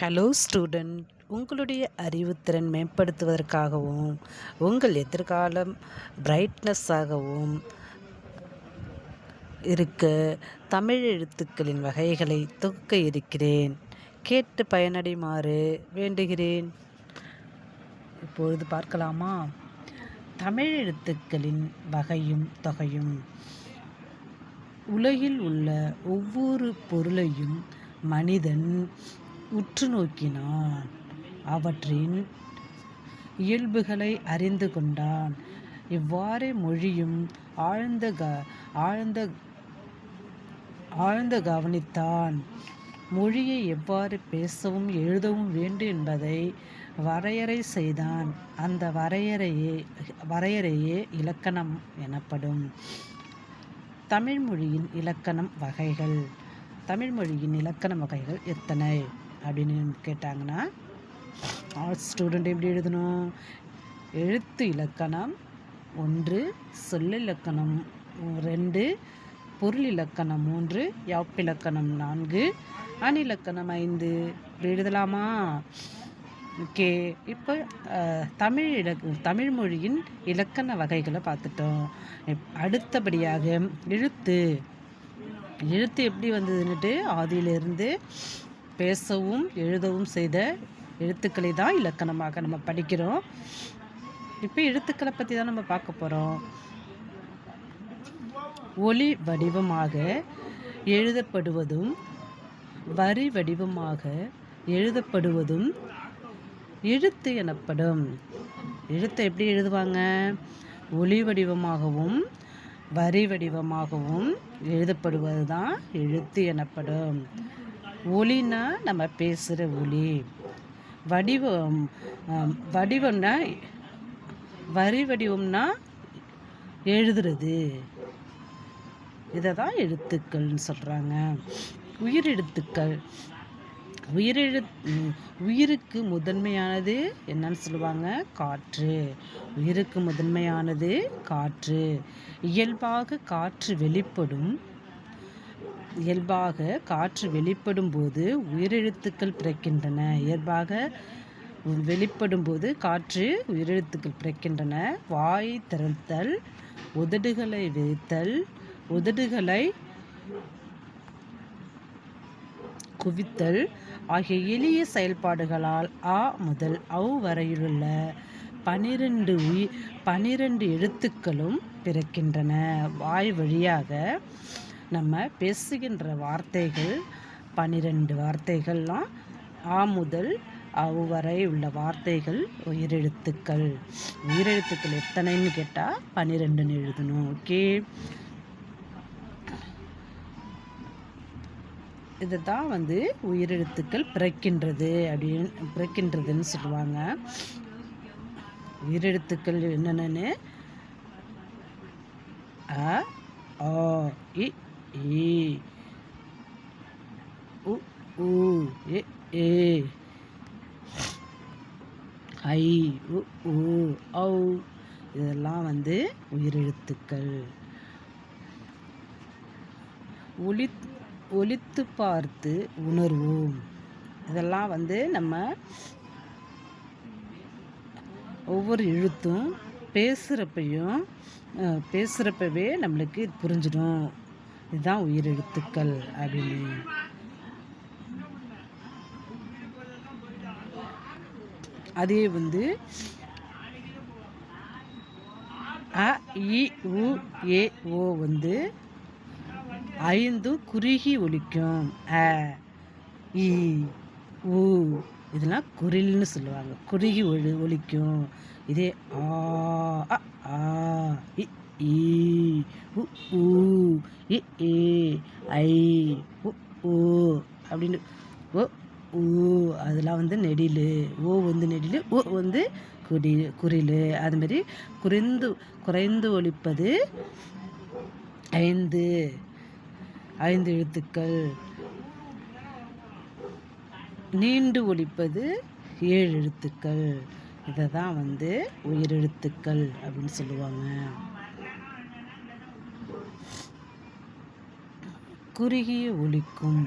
Hello student உங்களுடைய அறிவுத்திறன் மேம்படுத்துவதற்காகவும் உங்கள் எதிர்காலம் பிரைட்னஸ்ஸாகவும் இருக்க தமிழ் எழுத்துக்களின் வகைகளை தொகுக்க இருக்கிறேன். கேட்டு பயனடைமாறு வேண்டுகிறேன். இப்பொழுது பார்க்கலாமா? தமிழ் எழுத்துக்களின் வகையும் தொகையும். உலகில் உள்ள ஒவ்வொரு பொருளையும் மனிதன் உற்று நோக்கினான். அவற்றின் இயல்புகளை அறிந்து கொண்டான். இவ்வாறே மொழியும் ஆழ்ந்த க ஆழ்ந்த ஆழ்ந்த கவனித்தான். மொழியை எவ்வாறு பேசவும் எழுதவும் வேண்டும் என்பதை வரையறை செய்தான். அந்த வரையறையே வரையறையே இலக்கணம் எனப்படும். தமிழ்மொழியின் இலக்கணம் வகைகள். தமிழ்மொழியின் இலக்கணம் இலக்கண வகைகள் எத்தனை? அப்படின்னு கேட்டாங்கன்னா ஆர்ட்ஸ் ஸ்டூடெண்ட் எப்படி எழுதணும்? எழுத்து இலக்கணம் ஒன்று சொல்லிலக்கணம் ரெண்டு பொருள் இலக்கணம் மூன்று யாப்பிலக்கணம் நான்கு அணிலக்கணம் ஐந்து. இப்படி எழுதலாமா? ஓகே. இப்போ தமிழ் இலக் தமிழ் மொழியின் இலக்கண வகைகளை பார்த்துட்டோம். அடுத்தபடியாக எழுத்து. எழுத்து எப்படி வந்ததுன்னுட்டு ஆதியிலிருந்து பேசவும் எழுதவும் செய்த எழுத்துக்களை தான் இலக்கணமாக நம்ம படிக்கிறோம். இப்போ எழுத்துக்களை பற்றி தான் நம்ம பார்க்க போகிறோம் ஒளி வடிவமாக எழுதப்படுவதும் வரி வடிவமாக எழுதப்படுவதும் எழுத்து எனப்படும். எழுத்தை எப்படி எழுதுவாங்க? ஒளி வடிவமாகவும் வரி வடிவமாகவும் எழுதப்படுவது தான் எழுத்து எனப்படும். ஒளினா நம்ம பேசுகிற ஒளி வடிவம் வடிவம்னா வரி வடிவம்னா எழுதுறது. இதை தான் எழுத்துக்கள்னு சொல்கிறாங்க உயிரெழுத்துக்கள். உயிரெழு உயிருக்கு முதன்மையானது என்னன்னு சொல்லுவாங்க? காற்று. உயிருக்கு முதன்மையானது காற்று. இயல்பாக காற்று வெளிப்படும் இயல்பாக காற்று வெளிப்படும் போது உயிரெழுத்துக்கள் பிறக்கின்றன. இயல்பாக வெளிப்படும் போது காற்று உயிரெழுத்துக்கள் பிறக்கின்றன. வாய் திறத்தல் உதடுகளை விரித்தல் உதடுகளை குவித்தல் ஆகிய எளிய செயல்பாடுகளால் ஆ முதல் அவ் வரையிலுள்ள பனிரெண்டு உயிர் பனிரெண்டு எழுத்துக்களும் பிறக்கின்றன. வாய் வழியாக நம்ம பேசுகின்ற வார்த்தைகள் பன்னிரெண்டு வார்த்தைகள்லாம் ஆ முதல் அவு வரை உள்ள வார்த்தைகள் உயிரெழுத்துக்கள். உயிரெழுத்துக்கள் எத்தனைன்னு கேட்டால் பன்னிரெண்டுன்னு எழுதணும் ஓகே? இதை தான் வந்து உயிரெழுத்துக்கள் பிறக்கின்றது அப்படின்னு பிறக்கின்றதுன்னு சொல்லுவாங்க. உயிரெழுத்துக்கள் என்னென்னு அ ஆ இ ஏ. உ ஊ ஏ ஏ. ஐ உ ஊ ஔ. இதெல்லாம் வந்து உயிரெழுத்துக்கள். ஒளி ஒழித்து பார்த்து உணர்வோம். இதெல்லாம் வந்து நம்ம ஒவ்வொரு எழுத்தும் பேசுகிறப்பையும் பேசுகிறப்பவே நம்மளுக்கு புரிஞ்சிடும். இதுதான் உயிரெழுத்துக்கள் அப்படின்னு. அதே வந்து அ இ உ ஏ ஓ வந்து ஐந்தும் குறுகி ஒழிக்கும் அ இ உ இதெல்லாம் குரில்னு சொல்லுவாங்க. குறுகி ஒழி ஒழிக்கும் இதே ஆ ஆ இ ஈ உ ஊ இ ஏ ஐ உ ஓ அப்படின்னு. ஓ ஊ அதெல்லாம் வந்து நெடில். ஓ வந்து நெடில் ஓ வந்து குடி குரில். அதுமாரி குறைந்து குறைந்து ஒழிப்பது ஐந்து ஐந்து எழுத்துக்கள். நீண்டு ஒழிப்பது ஏழு எழுத்துக்கள். இதை தான் வந்து உயிரெழுத்துக்கள் அப்படின்னு சொல்லுவாங்க. குறுகிய ஒலிக்கும்.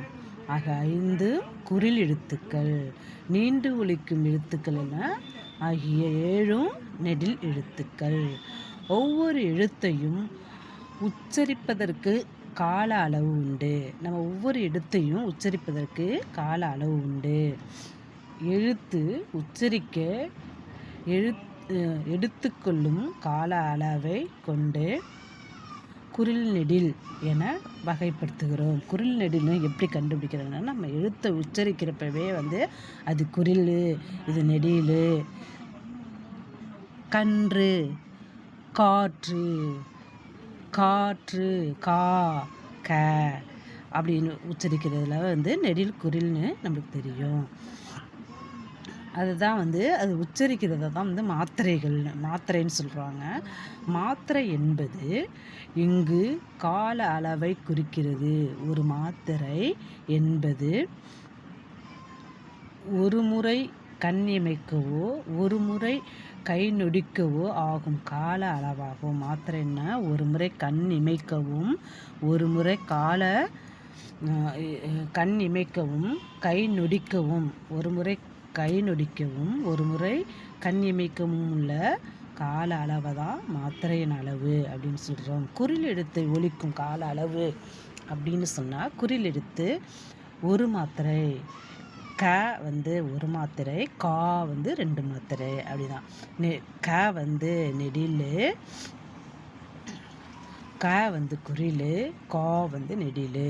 ஆக ஐந்து குரில் எழுத்துக்கள். நீண்டு ஒலிக்கும் எழுத்துக்கள் என ஆகிய ஏழும் நெடில் எழுத்துக்கள். ஒவ்வொரு எழுத்தையும் உச்சரிப்பதற்கு கால அளவு உண்டு. நம்ம ஒவ்வொரு எழுத்தையும் உச்சரிப்பதற்கு கால அளவு உண்டு. எழுத்து உச்சரிக்க எழுத் எடுத்துக்கொள்ளும் கால அளவை கொண்டு குரில் நெடில் என வகைப்படுத்துகிறோம். குரில் நெடில்னு எப்படி கண்டுபிடிக்கிறதுனா நம்ம எழுத்தை உச்சரிக்கிறப்பவே வந்து அது குரில் இது நெடில் கன்று காற்று காற்று கா க அப்படின்னு உச்சரிக்கிறதுல வந்து நெடில் குரில்னு நம்மளுக்கு தெரியும். அதுதான் வந்து அது உச்சரிக்கிறத தான் வந்து மாத்திரைகள் மாத்திரைன்னு சொல்கிறாங்க மாத்திரை என்பது இங்கு கால அளவை குறிக்கிறது. ஒரு மாத்திரை என்பது ஒரு முறை கண் இமைக்கவோ ஒரு முறை கை நொடிக்கவோ ஆகும் கால அளவாகும். மாத்திரைன்னா ஒரு முறை கண் இமைக்கவும் ஒரு முறை கால கண் இமைக்கவும் கை நொடிக்கவும் ஒரு முறை கை நொடிக்கவும் ஒரு முறை கண் இமைக்கவும் உள்ள கால அளவை தான் மாத்திரையின் அளவு அப்படின்னு சொல்கிறோம் குரில் எடுத்து ஒழிக்கும் கால அளவு அப்படின்னு சொன்னால் குரில் எடுத்து ஒரு மாத்திரை க வந்து ஒரு மாத்திரை கா வந்து ரெண்டு மாத்திரை அப்படிதான். நெ க வந்து நெடில் க வந்து குரில் கா வந்து நெடில்.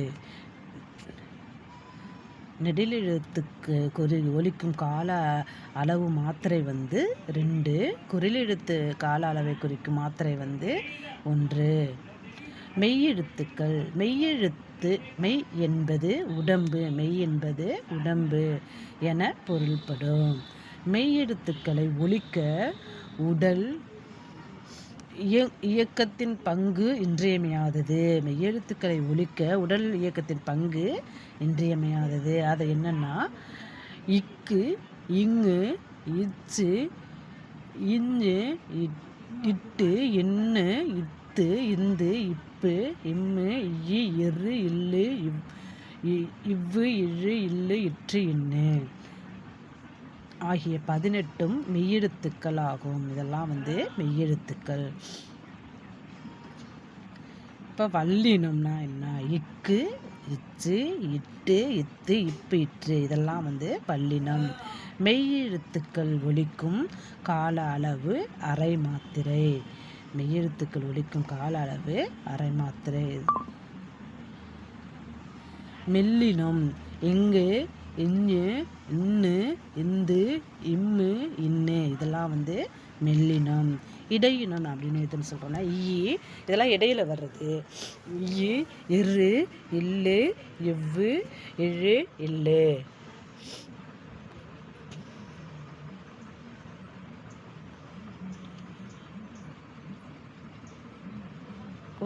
நெடிலெழுத்துக்கு குறி ஒலிக்கும் கால அளவு மாத்திரை வந்து ரெண்டு. குறிலெழுத்து கால அளவை குறிக்கும் மாத்திரை வந்து ஒன்று. மெய்யெழுத்துக்கள். மெய்யெழுத்து மெய் என்பது உடம்பு மெய் என்பது உடம்பு என பொருள்படும். மெய்யெழுத்துக்களை ஒழிக்க உடல் இயக்கத்தின் பங்கு இன்றியமையாதது. மெய்யெழுத்துக்களை ஒழிக்க உடல் இயக்கத்தின் பங்கு இன்றியமையாதது. அது என்னன்னா இக்கு இங்கு இச்சு இஞ்சு இட்டு எண்ணு இத்து இந்து இப்பு இம்மு இ எரு இல்லு இவ் இவ்வு இழு இல்லு இற்று இன்னு. ஆகிய பதினெட்டும் மெய்யெழுத்துக்கள் ஆகும் இதெல்லாம் வந்து மெய்யெழுத்துக்கள். இப்போ வல்லினம்னா என்ன? இக்கு இச்சு இட்டு இத்து இப்பு இற்று. இதெல்லாம் வந்து பல்லினம் மெய்யெழுத்துக்கள் ஒழிக்கும் கால அளவு அரை மாத்திரை. மெய்யெழுத்துக்கள் ஒழிக்கும் கால அளவு அரை மாத்திரை. மெல்லினம். எங்கு இஞ்சு இன்னு இந்து இம்மு இன்னு. இதெல்லாம் வந்து மெல்லினம் இடையினம் அப்படின்னு எதுன்னு சொல்கிறோன்னா ஈ இதெல்லாம் இடையில வர்றது. ஈ இரு இல்லு எவ்வு எழு இல்லு.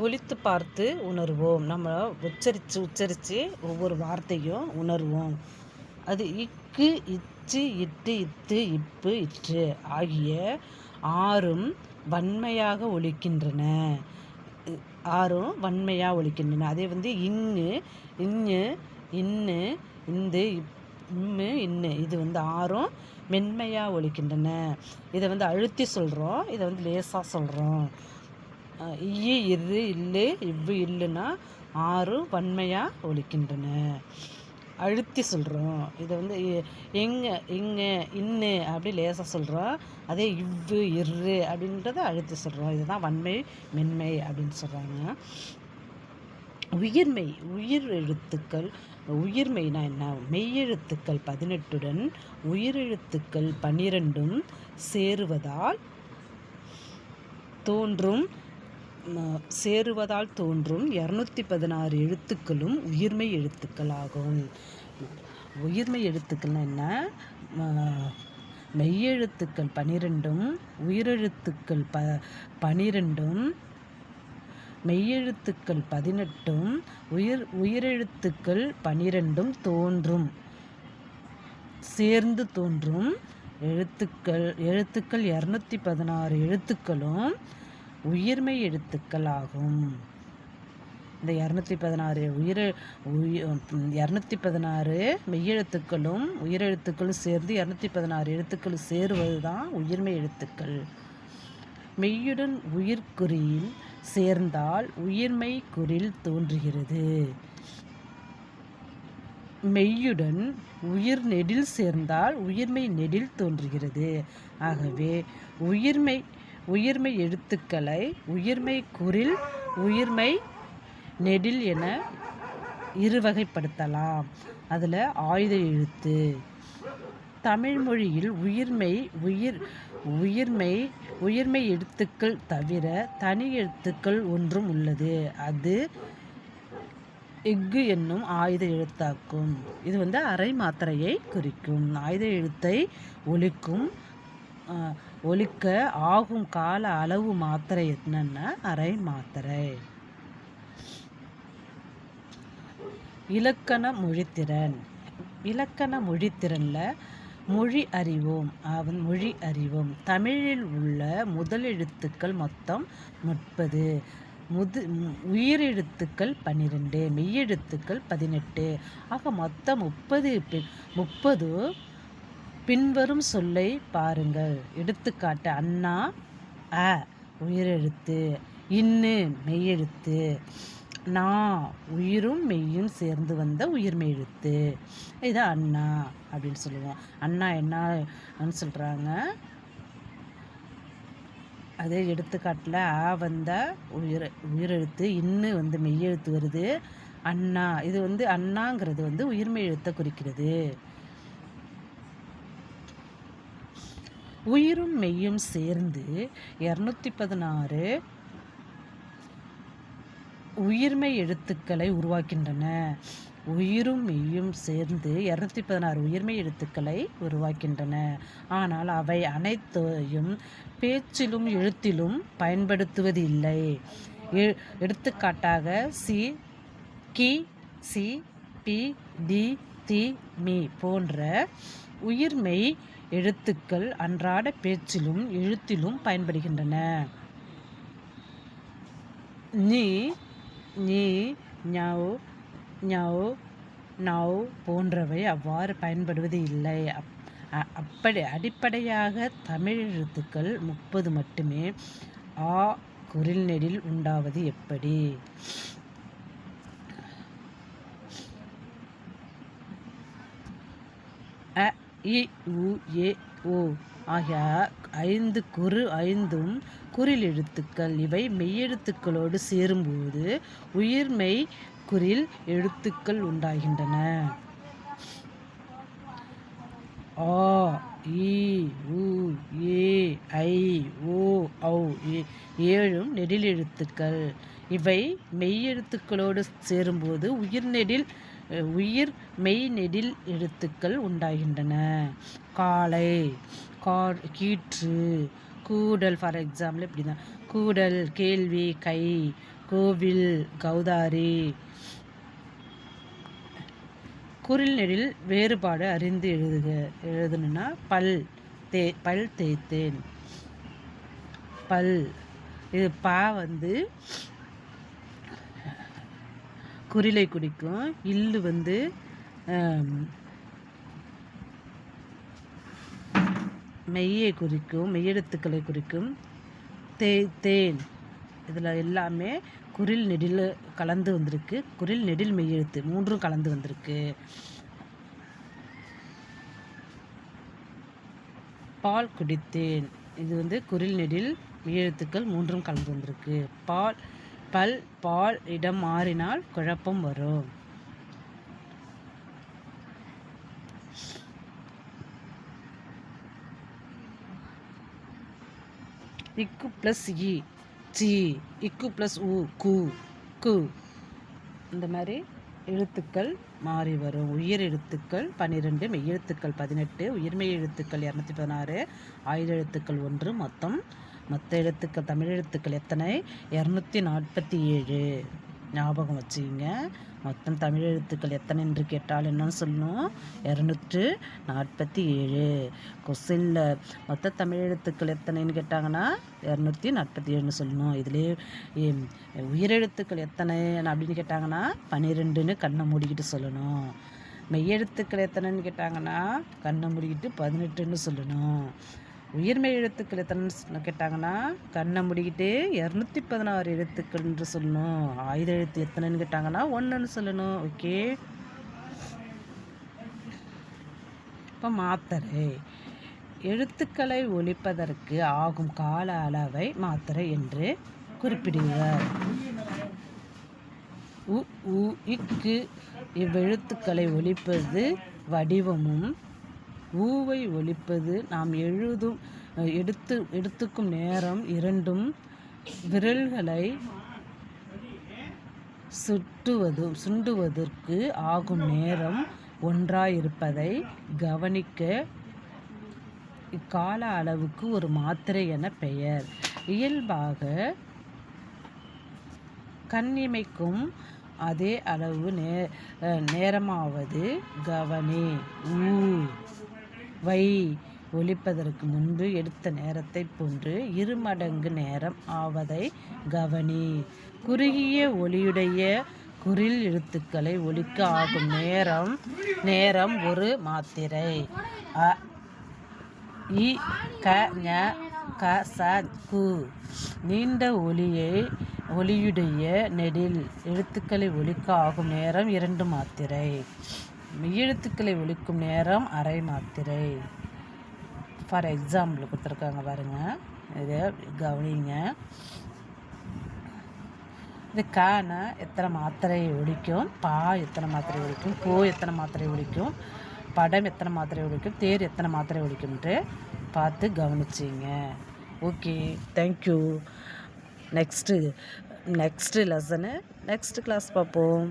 ஒழித்து பார்த்து உணர்வோம். நம்ம உச்சரித்து உச்சரித்து ஒவ்வொரு வார்த்தையும் உணர்வோம். அது இக்கு இச்சு இட்டு இத்து இப்பு இற்று ஆகிய ஆறும் வன்மையாக ஒழிக்கின்றன ஆறும் வன்மையாக ஒழிக்கின்றன அதே வந்து இங்கு இங்கு இன்னு இந்து இம்மு இன்னு இது வந்து ஆறும் மென்மையாக ஒழிக்கின்றன இதை வந்து அழுத்தி சொல்கிறோம் இதை வந்து லேசாக சொல்கிறோம் ஈ இரு இல்லு இவ்வு இல்லுன்னா ஆறும் வன்மையாக ஒழிக்கின்றன அழுத்தி சொல்கிறோம் இதை வந்து எங்கே இங்கே இன்னு அப்படி லேசாக சொல்கிறோம் அதே இவ்வு இரு அப்படின்றத அழுத்தி சொல்கிறோம் இதுதான் வன்மை மென்மை அப்படின்னு சொல்கிறாங்க உயிர்மெய் உயிர் எழுத்துக்கள் உயிர்மெய்னா என்ன? மெய்யெழுத்துக்கள் பதினெட்டுடன் உயிரெழுத்துக்கள் பன்னிரெண்டும் சேருவதால் தோன்றும் சேருவதால் தோன்றும் இரநூத்தி பதினாறு எழுத்துக்களும் உயிர்மை எழுத்துக்களாகும். உயிர்மை எழுத்துக்கள்னா என்ன? மெய்யெழுத்துக்கள் பனிரெண்டும் உயிரெழுத்துக்கள் ப பனிரெண்டும் மெய்யெழுத்துக்கள் பதினெட்டும் உயிர் உயிரெழுத்துக்கள் பனிரெண்டும் தோன்றும். சேர்ந்து தோன்றும் எழுத்துக்கள் எழுத்துக்கள் இரநூத்தி பதினாறு எழுத்துக்களும் உயிர்மை எழுத்துக்கள் ஆகும் இந்த இரநூத்தி பதினாறு உயிர் இரநூத்தி பதினாறு மெய்யெழுத்துக்களும் உயிரெழுத்துக்களும் சேர்ந்து இரநூத்தி பதினாறு எழுத்துக்கள் சேருவது தான் உயிர்மெய் எழுத்துக்கள். மெய்யுடன் உயிர்குறியில் சேர்ந்தால் உயிர்மெய் குறில் தோன்றுகிறது. மெய்யுடன் உயிர் நெடில் சேர்ந்தால் உயிர்மெய் நெடில் தோன்றுகிறது. ஆகவே உயிர்மை உயிர்மை எழுத்துக்களை உயிர்மை குரில் உயிர்மை நெடில் என இருவகைப்படுத்தலாம். அதில் ஆயுத எழுத்து. தமிழ்மொழியில் உயிர்மை உயிர் உயிர்மை உயிர்மை எழுத்துக்கள் தவிர தனி எழுத்துக்கள் ஒன்றும் உள்ளது. அது எஃகு என்னும் ஆயுத எழுத்தாக்கும். இது வந்து அரை மாத்திரையை குறிக்கும். ஆயுத எழுத்தை ஒழிக்கும் ஒழிக்க ஆகும் கால அளவு மாத்திரை என்னன்னா அரை மாத்திரை. இலக்கண மொழித்திறன். இலக்கண மொழித்திறனில் மொழி அறிவோம். அவன் மொழி அறிவோம். தமிழில் உள்ள முதல் எழுத்துக்கள் மொத்தம் முப்பது. முது உயிரெழுத்துக்கள் பன்னிரெண்டு. மெய்யெழுத்துக்கள் பதினெட்டு. ஆக மொத்தம் முப்பது முப்பது பின்வரும் சொல்லை பாருங்கள். எடுத்துக்காட்டு அண்ணா அ உயிரெழுத்து இன்னு மெய்யெழுத்து நான் உயிரும் மெய்யும் சேர்ந்து வந்த உயிர்மெய் எழுத்து இது அண்ணா அப்படின்னு சொல்லுவோம். அண்ணா என்னன்னு சொல்கிறாங்க அதே எடுத்துக்காட்டில் ஆ வந்தால் உயிர் உயிரெழுத்து இன்னு வந்து மெய்யெழுத்து வருது. அண்ணா இது வந்து அண்ணாங்கிறது வந்து உயிர்மெய் எழுத்தை குறிக்கிறது. உயிரும் மெய்யும் சேர்ந்து இரநூத்தி பதினாறு உயிர்மை எழுத்துக்களை உருவாக்கின்றன. உயிரும் மெய்யும் சேர்ந்து இரநூத்தி பதினாறு உயிர்மை எழுத்துக்களை உருவாக்கின்றன. ஆனால் அவை அனைத்தையும் பேச்சிலும் எழுத்திலும் பயன்படுத்துவதில்லை. எடுத்துக்காட்டாக சி கி சி பி டி தி மி போன்ற உயிர்மெய் எழுத்துக்கள் அன்றாட பேச்சிலும் எழுத்திலும் பயன்படுகின்றன. நீ நீ ஞாவ் ஞாவ் நவ் போன்றவை அவ்வாறு பயன்படுவது இல்லை. அப் அப்படி அடிப்படையாக தமிழ் எழுத்துக்கள் முப்பது மட்டுமே ஆ குரில் நெடில் உண்டாவது எப்படி? அ இ உ ஏ ஓ ஆகிய ஐந்து குறு ஐந்தும் குறில் எழுத்துக்கள். இவை மெய்யெழுத்துக்களோடு சேரும்போது உயிர்மெய் குறில் எழுத்துக்கள் உண்டாகின்றன. ஆ இ உ ஏ ஐ ஓ ஔ ஏழும் நெடில் எழுத்துக்கள். இவை மெய்யெழுத்துக்களோடு சேரும்போது உயிர் நெடில் உயிர் மெய் நெடில் எழுத்துக்கள் உண்டாகின்றன. காலை கா கீற்று கூடல் ஃபார் எக்ஸாம்பிள் இப்படி தான் கூடல் கேள்வி கை கோவில் கௌதாரி. குரில் நெடில் வேறுபாடு அறிந்து எழுதுக எழுதணுன்னா பல் தே பல் தேய்த்தேன். பல் இது பா வந்து குறிலை குடிக்கும். இல்லு வந்து மெய்யை குறிக்கும் மெய்யெழுத்துக்களை குறிக்கும். தே தேன் இதில் எல்லாமே குரில் நெடில் கலந்து வந்திருக்கு. குரில் நெடில் மெய்யெழுத்து மூன்றும் கலந்து வந்திருக்கு. பால் குடித்தேன். இது வந்து குரில் நெடில் மெய்யெழுத்துக்கள் மூன்றும் கலந்து வந்திருக்கு. பால் பல் பால் இடம் மாறினால் குழப்பம் வரும். இக்கு ப்ளஸ் இ சி இக்கு ப்ளஸ் உ கு கு. இந்த மாதிரி எழுத்துக்கள் மாறி வரும். உயிர் எழுத்துக்கள் பன்னிரெண்டு மெய்யெழுத்துக்கள் பதினெட்டு உயிர்மெய் எழுத்துக்கள் இரநூத்தி பதினாறு ஆயுத எழுத்துக்கள் ஒன்று மொத்தம் மற்ற எழுத்துக்கள் தமிழ் எழுத்துக்கள் எத்தனை? இரநூத்தி நாற்பத்தி ஏழு ஞாபகம் வச்சுக்கிங்க. மொத்தம் தமிழ் எழுத்துக்கள் எத்தனை என்று கேட்டால் என்னன்னு சொல்லணும்? இரநூற்று நாற்பத்தி ஏழு கொஸ்டினில் மொத்த தமிழ் எழுத்துக்கள் எத்தனைன்னு கேட்டாங்கன்னா இரநூத்தி நாற்பத்தி ஏழுன்னு சொல்லணும் இதிலே உயிரெழுத்துக்கள் எத்தனை அப்படின்னு கேட்டாங்கன்னா பன்னிரெண்டுன்னு கண்ணை மூடிக்கிட்டு சொல்லணும். மெய்யெழுத்துக்கள் எத்தனைன்னு கேட்டாங்கன்னா கண்ணை மூடிக்கிட்டு பதினெட்டுன்னு சொல்லணும். உயிர்மெய் எழுத்துக்கள் எத்தனைன்னு கேட்டாங்கன்னா கண்ணை முடிக்கிட்டு இரநூத்தி பதினாறு எழுத்துக்கள் என்று சொல்லணும். ஆயுத எழுத்து எத்தனைன்னு கேட்டாங்கன்னா ஒன்றுன்னு சொல்லணும். ஓகே? இப்போ மாத்திரை. எழுத்துக்களை ஒழிப்பதற்கு ஆகும் கால அளவை மாத்திரை என்று குறிப்பிடுவர் உ உ இக்கு இவ்வெழுத்துக்களை ஒழிப்பது வடிவமும் ஊவை ஒழிப்பது நாம் எழுதும் எடுத்து எடுத்துக்கும் நேரம் இரண்டும் விரல்களை சுட்டுவதும் சுண்டுவதற்கு ஆகும் நேரம் ஒன்றாயிருப்பதை கவனிக்க இக்கால அளவுக்கு ஒரு மாத்திரை என பெயர். இயல்பாக கண்ணிமைக்கும் அதே அளவு நே நேரமாவது கவனி ஊ. வை ஒலிப்பதற்கு முன்பு எடுத்த நேரத்தை போன்று இருமடங்கு நேரம் ஆவதை கவனி. குறுகிய ஒளியுடைய குறில் எழுத்துக்களை ஒலிக்க ஆகும் நேரம் நேரம் ஒரு மாத்திரை. அ இ க ஞ க ச கு. நீண்ட ஒளியை ஒளியுடைய நெடில் எழுத்துக்களை ஒலிக்க ஆகும் நேரம் இரண்டு மாத்திரை. மெய்யெழுத்துக்களை ஒழிக்கும் நேரம் அரை மாத்திரை. ஃபார் எக்ஸாம்பிள் கொடுத்துருக்காங்க பாருங்க. இதை கவனிங்க. இது கான எத்தனை மாத்திரை ஒழிக்கும்? பா எத்தனை மாத்திரை ஒழிக்கும்? போ எத்தனை மாத்திரை ஒழிக்கும்? படம் எத்தனை மாத்திரை ஒழிக்கும்? தேர் எத்தனை மாத்திரை ஒலிக்கும்ன்ட்டு பார்த்து கவனிச்சிங்க. Okay thank you next next lesson next class பார்ப்போம்.